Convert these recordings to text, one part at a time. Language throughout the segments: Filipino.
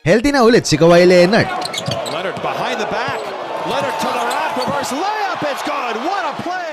Healthy na ulit si Kawhi Leonard. Leonard behind the back. Leonard to the rack. Reverse layup. It's good.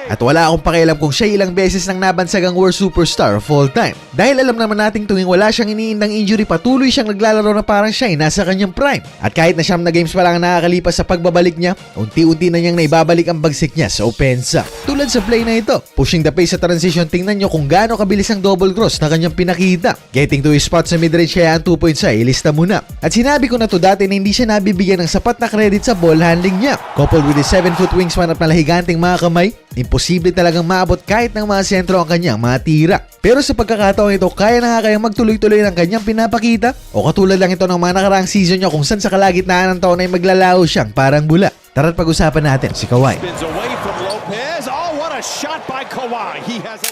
At wala akong pakialam kung siya ilang beses nang nabansag ang superstar of all time. Dahil alam naman nating tuwing wala siyang iniindang injury, patuloy siyang naglalaro na parang siya ay nasa kanyang prime. At kahit na siyam na games pa lang ang nakakalipas sa pagbabalik niya, unti-unti na niyang naibabalik ang bagsik niya sa opensa. Tulad sa play na ito, pushing the pace sa transition, tingnan niyo kung gaano kabilis ang double cross na kanyang pinakita. Getting to his spot sa midrange kaya ang 2 points ay ilista mo na. At sinabi ko na to dati na hindi siya nabibigyan ng sapat na credit sa ball handling niya. Coupled with his 7 foot wingspan at malahiganting mga kamay, imposible talagang maabot kahit ng mga sentro ang kanyang mga tira. Pero sa pagkakataon ito, kaya na nga kayang magtuloy-tuloy ng kanyang pinapakita? O katulad lang ito ng mga nakaraang season niya kung saan sa kalagitnaan ng taon ay maglalaho siyang parang bula. Tara't pag-usapan natin si Kawhi. Oh,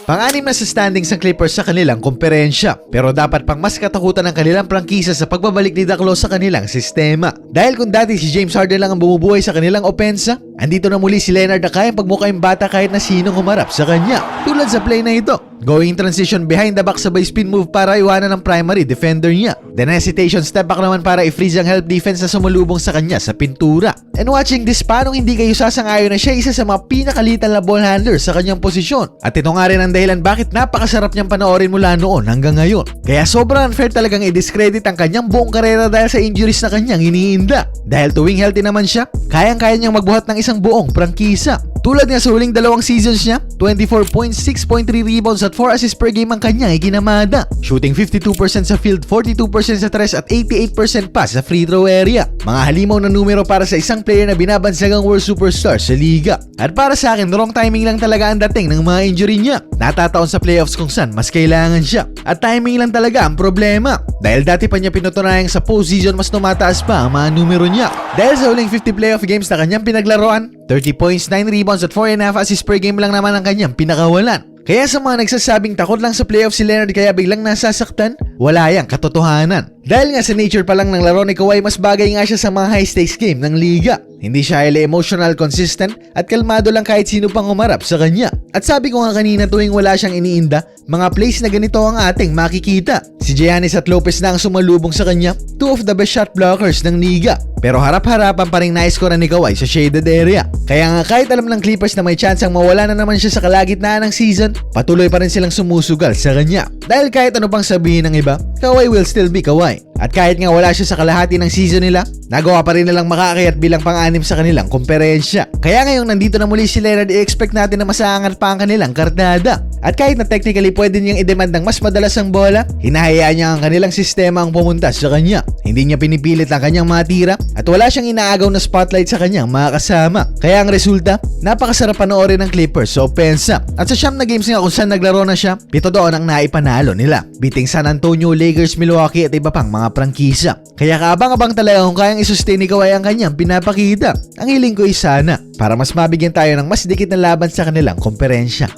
Pang-anim na sa standings ng Clippers sa kanilang komperensya. Pero dapat pang mas katakutan ng kanilang prangkisa sa pagbabalik ni Daklo sa kanilang sistema. Dahil kung dati si James Harden lang ang bumubuhay sa kanilang opensa, andito na muli si Leonard na kayang pagmukhang bata kahit na sinong humarap sa kanya. Tulad sa play na ito, going transition behind the back sabay spin move para iwanan ng primary defender niya. Then hesitation step back naman para i-freeze ang help defense na sumulubong sa kanya sa pintura. And watching this, paano hindi kayo sasangayon na siya isa sa mga pinakalitan na ball handler sa kanyang posisyon? At ito nga rin ang dahilan bakit napakasarap niyang panoorin mula noon hanggang ngayon. Kaya sobrang unfair talagang i-discredit ang kanyang buong karera dahil sa injuries na kanyang iniinda. Dahil tuwing healthy naman siya, kayang-kaya niyang magbuhat ng isang buong prangkisa. Tulad nga sa huling dalawang seasons niya, 24 points, 6.3 rebounds at 4 assists per game ang kanyang ikinamada. Shooting 52% sa field, 42% sa tres at 88% pa sa free throw area. Mga halimaw na numero para sa isang player na binabansagang world superstar sa liga. At para sa akin, wrong timing lang talaga ang dating ng mga injury niya. Natataon sa playoffs kung saan mas kailangan siya. At timing lang talaga ang problema. Dahil dati pa niya pinutunayang sa postseason mas tumataas pa ang mga numero niya. Dahil sa huling 50 playoff games na kanyang pinaglaruan, 30 points, 9 rebounds at 4.5 assists per game lang naman ang kanyang pinakawalan. Kaya sa mga nagsasabing takot lang sa playoff si Leonard kaya biglang nasasaktan, wala yang katotohanan. Dahil nga sa nature pa lang ng laro ni Kawhi, mas bagay nga siya sa mga high stakes game ng liga. Hindi siya highly emotional, consistent, at kalmado lang kahit sino pang umarap sa kanya. At sabi ko nga kanina tuwing wala siyang iniinda, mga plays na ganito ang ating makikita. Si Giannis at Lopez na ang sumalubong sa kanya, two of the best shot blockers ng liga. Pero harap-harapan pa rin na-score ni Kawhi sa shaded area. Kaya nga kahit alam ng Clippers na may chance ang mawala na naman siya sa kalagitnaan ng season, patuloy pa rin silang sumusugal sa kanya. Dahil kahit ano pang sabihin ng iba, Kawhi will still be Kawhi. At kahit nga wala siya sa kalahati ng season nila, nagawa pa rin nilang makakayat bilang pang-anim sa kanilang komperensya. Kaya ngayong nandito na muli si Leonard, i-expect natin na masaangat pa ang kanilang karnada. At kahit na technically pwede niyang i-demand ng mas madalas ang bola, hinahayaan niya ang kanilang sistema ang pumunta sa kanya. Hindi niya pinipilit ang kanyang mga at wala siyang inaagaw na spotlight sa kanyang mga kasama. Kaya ang resulta, napakasarap panoorin ng Clippers sa opensa. At sa siyam na games nga kung saan naglaro na siya, pito doon ang naipanalo nila. Beating San Antonio, Lakers, Milwaukee at iba pang mga prangkisa. Kaya kaabang-abang talaga kung kayang isustain ni Kawhi ang kanyang pinapakita. Ang hiling ko ay sana para mas mabigyan tayo ng mas dikit na laban sa kanilang komperensya.